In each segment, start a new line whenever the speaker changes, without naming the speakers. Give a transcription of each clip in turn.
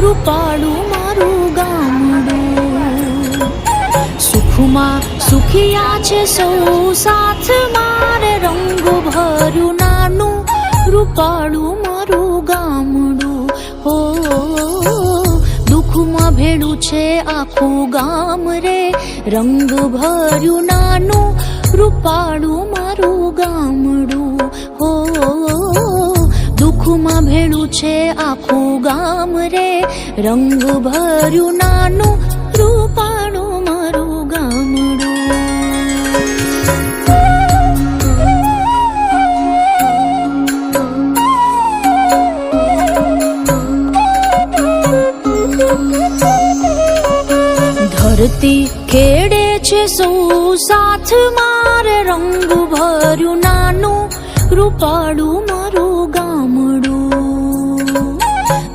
રૂપાળું મારું ગામડું. સુખમાં સુખિયા છે સૌ, સાથ મારે રંગ ભર્યું નાનું. રૂપાળું મારું ગામડું. હો, દુઃખમાં ભેળું છે આખું ગામ રે. રંગ ભર્યું નાનું. રૂપાળું મારું ગામડું. હો દુઃખમાં ભેળું છે, આખું ગામ રે. રંગ ભર્યું નાનું રૂપાણું મારું ગામડું. ધરતી ખેડે છે સૌ સાથ મારે. રંગ ભર્યું નાનું રૂપાળું મારું ગામડું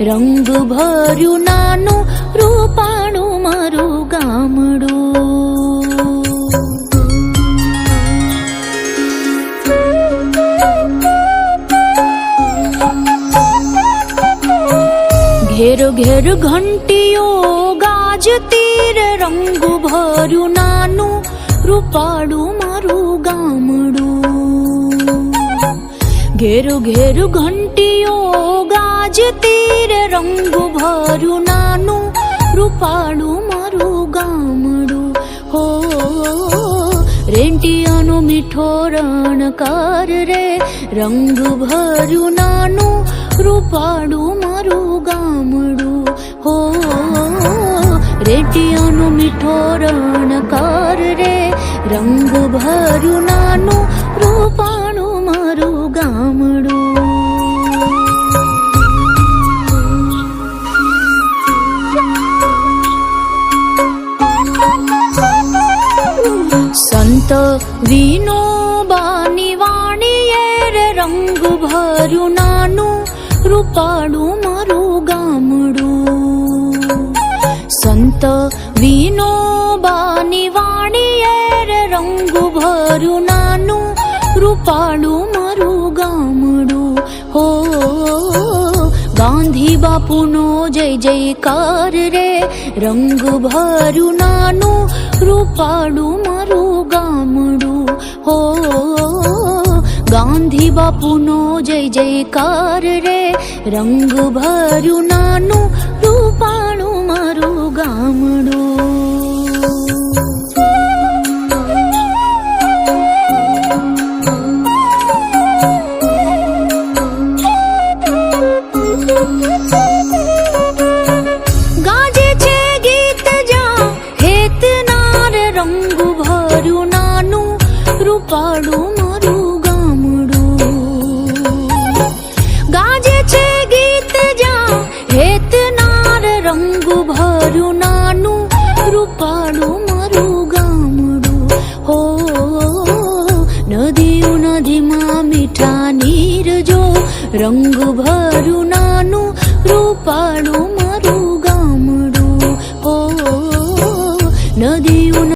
રંગ ભર્યું નાનું રૂપાળું મારું ગામડું ઘેર ઘેર ઘંટીઓ ગાજતી રે રંગ ભર્યું નાનું રૂપાળું મારું ગામડું ઘેર ઘેરુ ઘંટીઓ ગાજતી રે રંગ ભરું નાનું, રૂપાળું મારું ગામડું. હો રેન્ટિયાનો મીઠો રણકાર રે, રંગ ભર્યું નાનું, રૂપાળું મારું ગામડું. હો, રેટિયાનો મીઠો રણકાર રે, રંગ ભર્યું નાનું ગામડું સંત વિનોબાની વાણીએ રે રંગ ભર્યું નાનું રૂપાડું મારું ગામડું સંત વિનોબાની વાણીએ રે રંગ ભર્યું નાનું રૂપાળું મારું ગામડું, હો, ગાંધી બાપુનો જય જયકાર રે, રંગ ભર્યું નાનું રૂપાડું મારું ગામડું, હો, ગાંધી બાપુનો જય જયકાર રે, રંગ ભર્યું નાનું, રૂપાળું મારું ગામડું. मीठा नीरजो रङ्ग भरु